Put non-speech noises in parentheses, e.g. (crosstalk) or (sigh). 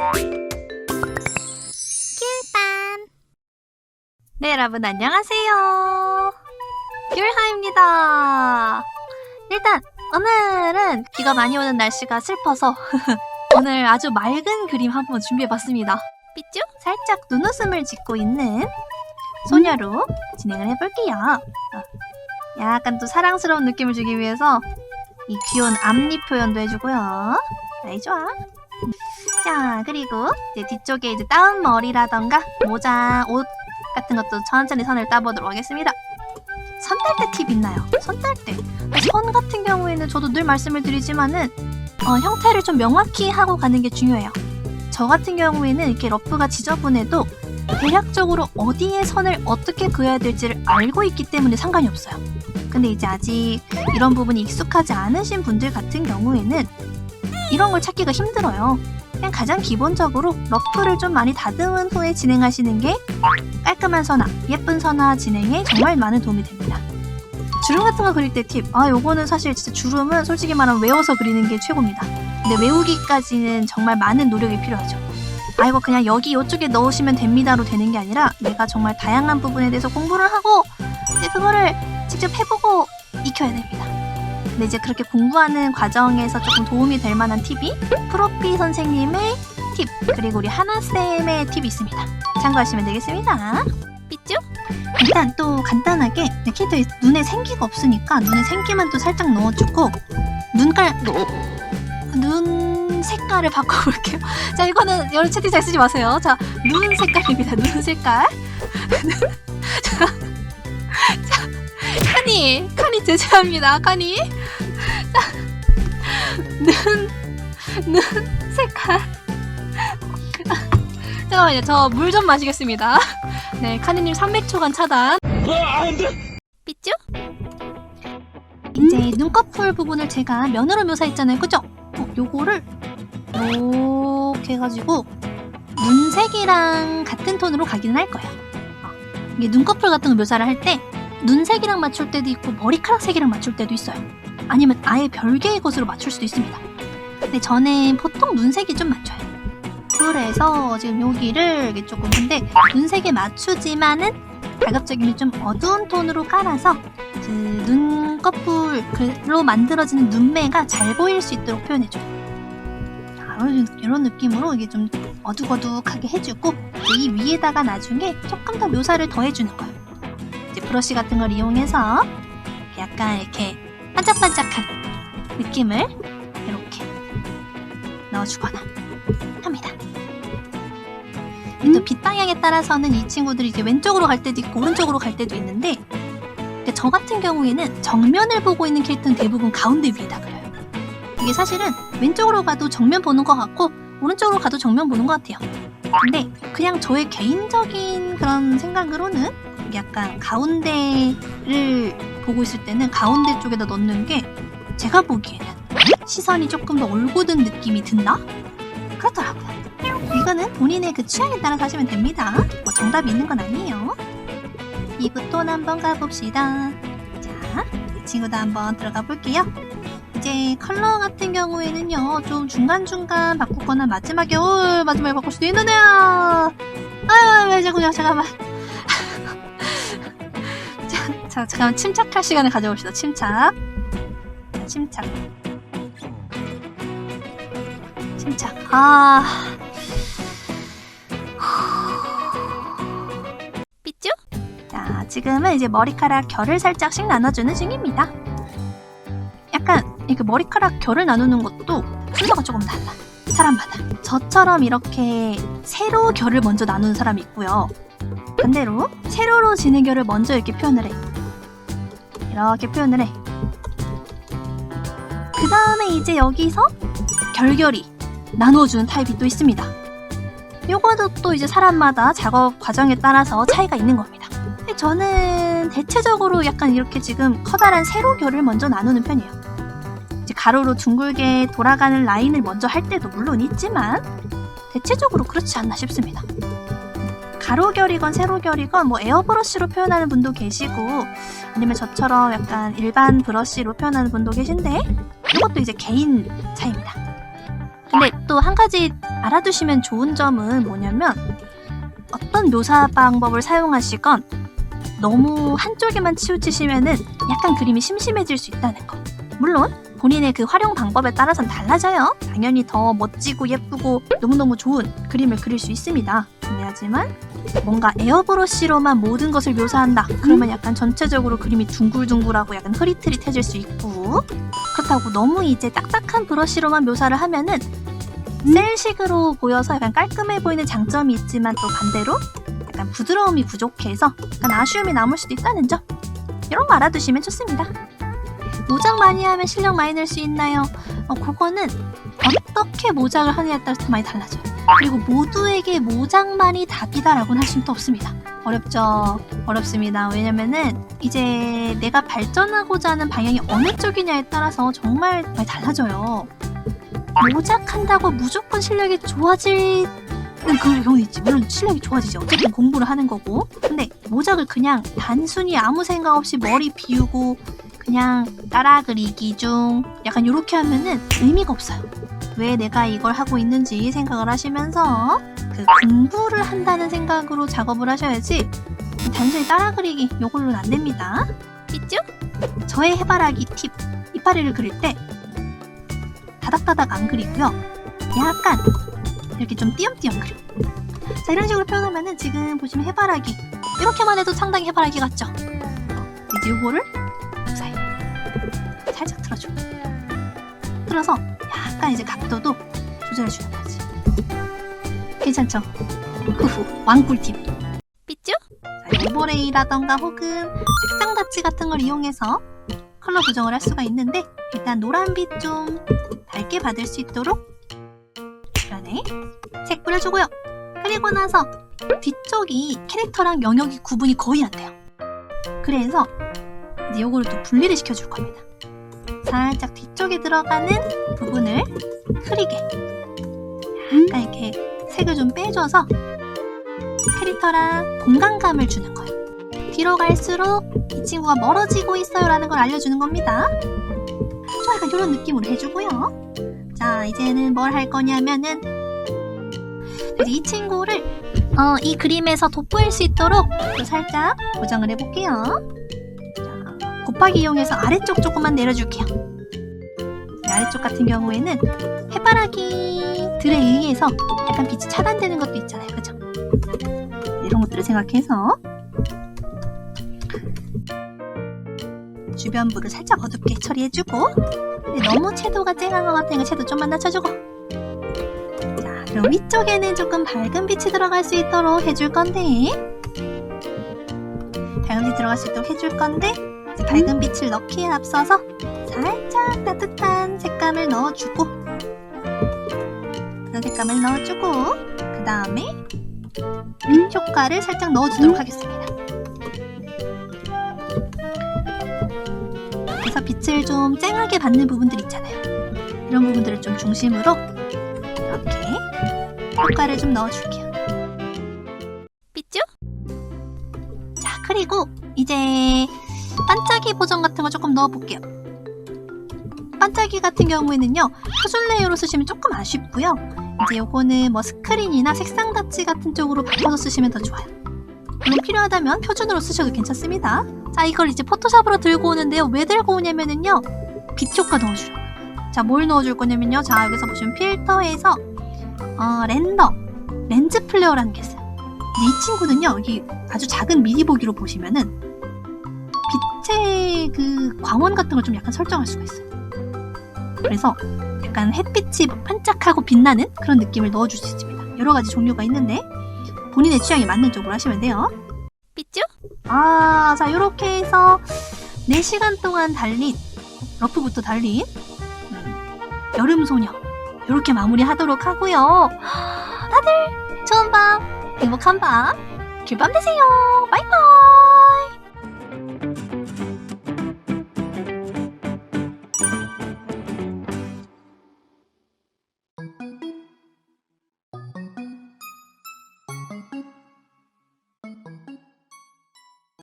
귤밤 네 여러분 안녕하세요. 귤하입니다. 일단 오늘은 비가 많이 오는 날씨가 슬퍼서 (laughs) 오늘 아주 맑은 그림 한번 준비해봤습니다. 삐쭈 살짝 눈웃음을 짓고 있는 소녀로 진행을 해볼게요. 어, 약간 또 사랑스러운 느낌을 주기 위해서 이 귀여운 앞니 표현도 해주고요. 아이 좋아 자, 그리고 이제 뒤쪽에 이제 다운 머리라던가 모자, 옷 같은 것도 천천히 선을 따보도록 하겠습니다. 선 딸 때 팁 있나요? 선 딸 때. 선 같은 경우에는 저도 늘 말씀을 드리지만은 어, 형태를 좀 명확히 하고 가는 게 중요해요. 저 같은 경우에는 이렇게 러프가 지저분해도 대략적으로 어디에 선을 어떻게 그어야 될지를 알고 있기 때문에 상관이 없어요. 근데 이제 아직 이런 부분이 익숙하지 않으신 분들 같은 경우에는 이런 걸 찾기가 힘들어요. 그냥 가장 기본적으로 러프를 좀 많이 다듬은 후에 진행하시는 게 깔끔한 선화, 예쁜 선화 진행에 정말 많은 도움이 됩니다. 주름 같은 거 그릴 때 팁. 아, 요거는 사실 진짜 주름은 솔직히 말하면 외워서 그리는 게 최고입니다. 근데 외우기까지는 정말 많은 노력이 필요하죠. 아, 이거 그냥 여기 이쪽에 넣으시면 됩니다로 되는 게 아니라 내가 정말 다양한 부분에 대해서 공부를 하고 그거를 직접 해보고 익혀야 됩니다. 근데 이제 그렇게 공부하는 과정에서 조금 도움이 될 만한 팁이 프로피 선생님의 팁 그리고 우리 하나쌤의 팁이 있습니다. 참고하시면 되겠습니다. 삐쭈? 일단 또 간단하게 이렇게 눈에 생기가 없으니까 눈에 생기만 또 살짝 넣어주고 눈깔 눈 색깔을 바꿔볼게요. 자 이거는 여러 채팅창 쓰지 마세요. 자눈 색깔입니다. 눈 색깔. 자, 자 카니 카니 제재합니다. 카니 눈, 눈 색깔. 잠깐만요. 저 물 좀 마시겠습니다. 네, 카니님 300초간 차단. 삐쭈? 이제 눈꺼풀 부분을 제가 면으로 묘사했잖아요. 그죠? 어, 요거를 이렇게 해가지고 눈색이랑 같은 톤으로 가기는 할 거예요. 어, 이게 눈꺼풀 같은 거 묘사를 할때 눈색이랑 맞출 때도 있고 머리카락 색이랑 맞출 때도 있어요. 아니면 아예 별개의 것으로 맞출 수도 있습니다. 근데 저는 보통 눈색이 좀 맞춰요. 그래서 지금 여기를 조금 근데 눈색에 맞추지만은 가급적이면 좀 어두운 톤으로 깔아서 그 눈꺼풀로 만들어지는 눈매가 잘 보일 수 있도록 표현해줘요. 자, 이런 느낌으로 이게 좀 어둑어둑하게 해주고 이 위에다가 나중에 조금 더 묘사를 더 해주는 거예요. 이제 브러쉬 같은 걸 이용해서 약간 이렇게 반짝반짝한 느낌을 이렇게 넣어주거나 합니다. 또빛 방향에 따라서는 이 친구들이 이제 왼쪽으로 갈 때도 있고 오른쪽으로 갈 때도 있는데 근데 저 같은 경우에는 정면을 보고 있는 캐릭터는 대부분 가운데 위에다 그려요. 이게 사실은 왼쪽으로 가도 정면 보는 것 같고 오른쪽으로 가도 정면 보는 것 같아요. 근데 그냥 저의 개인적인 그런 생각으로는 약간 가운데를 보고 있을 때는 가운데 쪽에다 넣는 게 제가 보기에는 시선이 조금 더 올곧은 느낌이 든다? 그렇더라고요. 이거는 본인의 그 취향에 따라서 하시면 됩니다. 뭐 정답이 있는 건 아니에요. 2부 톤 한번 가봅시다. 자, 이 친구도 한번 들어가 볼게요. 이제 컬러 같은 경우에는요, 좀 중간중간 바꾸거나 마지막에, 어, 마지막에 바꿀 수도 있는데요. 아유, 왜 자꾸요, 잠깐만. 자, 자, 잠깐만 침착할 시간을 가져봅시다. 침착. 자, 침착. 침착. 아. 삐쭈? 자, 지금은 이제 머리카락 결을 살짝씩 나눠주는 중입니다. 약간 이렇게 머리카락 결을 나누는 것도 순서가 조금 달라. 사람마다. 저처럼 이렇게 세로 결을 먼저 나누는 사람이 있고요. 반대로 세로로 지는 결을 먼저 이렇게 표현을 해. 이렇게 표현을 해. 그 다음에 이제 여기서 결결이 나누어주는 타입이 또 있습니다. 요거도 또 이제 사람마다 작업 과정에 따라서 차이가 있는 겁니다. 저는 대체적으로 약간 이렇게 지금 커다란 세로 결을 먼저 나누는 편이에요. 이제 가로로 둥글게 돌아가는 라인을 먼저 할 때도 물론 있지만 대체적으로 그렇지 않나 싶습니다. 가로결이건 세로결이건 뭐 에어브러쉬로 표현하는 분도 계시고 아니면 저처럼 약간 일반 브러쉬로 표현하는 분도 계신데 이것도 이제 개인 차이입니다. 근데 또 한 가지 알아두시면 좋은 점은 뭐냐면 어떤 묘사 방법을 사용하시건 너무 한쪽에만 치우치시면은 약간 그림이 심심해질 수 있다는 거. 물론 본인의 그 활용 방법에 따라서는 달라져요. 당연히 더 멋지고 예쁘고 너무너무 좋은 그림을 그릴 수 있습니다. 근데 하지만 뭔가 에어브러쉬로만 모든 것을 묘사한다. 그러면 약간 전체적으로 그림이 둥글둥글하고 약간 흐릿흐릿해질 수 있고 그렇다고 너무 이제 딱딱한 브러쉬로만 묘사를 하면은 셀식으로 보여서 약간 깔끔해 보이는 장점이 있지만 또 반대로 약간 부드러움이 부족해서 약간 아쉬움이 남을 수도 있다는 점 이런 거 알아두시면 좋습니다. 모작 많이 하면 실력 많이 낼 수 있나요? 어, 그거는 어떻게 모작을 하느냐에 따라서 많이 달라져요. 그리고 모두에게 모작만이 답이다라고는 할 수는 또 없습니다. 어렵죠. 어렵습니다. 왜냐면은 이제 내가 발전하고자 하는 방향이 어느 쪽이냐에 따라서 정말 많이 달라져요. 모작한다고 무조건 실력이 좋아지는 그 경우도 있지. 물론 실력이 좋아지지. 어쨌든 공부를 하는 거고. 근데 모작을 그냥 단순히 아무 생각 없이 머리 비우고 그냥 따라 그리기 중 약간 이렇게 하면은 의미가 없어요. 왜 내가 이걸 하고 있는지 생각을 하시면서 그 공부를 한다는 생각으로 작업을 하셔야지 단순히 따라 그리기 요걸로는 안 됩니다. 있죠? 저의 해바라기 팁 이파리를 그릴 때 다닥다닥 안 그리고요. 약간 이렇게 좀 띄엄띄엄 그려. 자 이런 식으로 표현하면은 지금 보시면 해바라기 이렇게만 해도 상당히 해바라기 같죠? 이제 요거를 살짝 틀어줘. 틀어서 약간 이제 각도도 조절해주는 거지. 괜찮죠? 후후 왕꿀팁. 삐쭈? 자, 오버레이라던가 혹은 색상 다치 같은 걸 이용해서 컬러 조정을 할 수가 있는데 일단 노란빛 좀 밝게 받을 수 있도록 주변에 색 뿌려주고요. 그리고 나서 뒤쪽이 캐릭터랑 영역이 구분이 거의 안 돼요. 그래서 이제 요거를 또 분리를 시켜줄 겁니다. 살짝 뒤쪽에 들어가는 부분을 흐리게 약간 이렇게 색을 좀 빼줘서 캐릭터랑 공간감을 주는 거예요. 뒤로 갈수록 이 친구가 멀어지고 있어요 라는 걸 알려주는 겁니다. 좀 약간 이런 느낌으로 해주고요. 자, 이제는 뭘 할 거냐면은 이제 이 친구를 어, 이 그림에서 돋보일 수 있도록 또 살짝 고정을 해볼게요. 자, 곱하기 이용해서 아래쪽 조금만 내려줄게요. 이 아래쪽 같은 경우에는 해바라기들에 의해서 약간 빛이 차단되는 것도 있잖아요. 그죠? 이런 것들을 생각해서 주변부를 살짝 어둡게 처리해주고 너무 채도가 쨍한 것 같으니까 채도 좀만 낮춰주고 자 그럼 위쪽에는 조금 밝은 빛이 들어갈 수 있도록 해줄 건데 밝은 빛이 들어갈 수 있도록 해줄 건데 밝은 빛을 넣기에 앞서서 살짝 따뜻한 색감을 넣어주고 그런 색감을 넣어주고 그 다음에 빛 효과를 살짝 넣어주도록 하겠습니다. 그래서 빛을 좀 쨍하게 받는 부분들 있잖아요. 이런 부분들을 좀 중심으로 이렇게 효과를 좀 넣어줄게요. 삐쭈? 자, 그리고 이제 반짝이 보정 같은 거 조금 넣어볼게요. 반짝이 같은 경우에는요, 표준 레이어로 쓰시면 조금 아쉽고요. 이제 요거는 뭐 스크린이나 색상 다치 같은 쪽으로 바꿔서 쓰시면 더 좋아요. 물론 필요하다면 표준으로 쓰셔도 괜찮습니다. 자, 이걸 이제 포토샵으로 들고 오는데요. 왜 들고 오냐면은요, 빛 효과 넣어주려고요. 자, 뭘 넣어줄 거냐면요. 자, 여기서 보시면 필터에서, 어, 렌더, 렌즈 플레어라는 게 있어요. 이 친구는요, 여기 아주 작은 미니 보기로 보시면은, 빛의 그 광원 같은 걸 좀 약간 설정할 수가 있어요. 그래서 약간 햇빛이 반짝하고 빛나는 그런 느낌을 넣어줄 수 있습니다. 여러 가지 종류가 있는데, 본인의 취향에 맞는 쪽으로 하시면 돼요. 삐쭈? 아, 자, 요렇게 해서 4시간 동안 달린, 러프부터 달린, 음, 여름 소녀. 요렇게 마무리 하도록 하고요. 다들 좋은 밤, 행복한 밤, 길밤 되세요. 바이바이.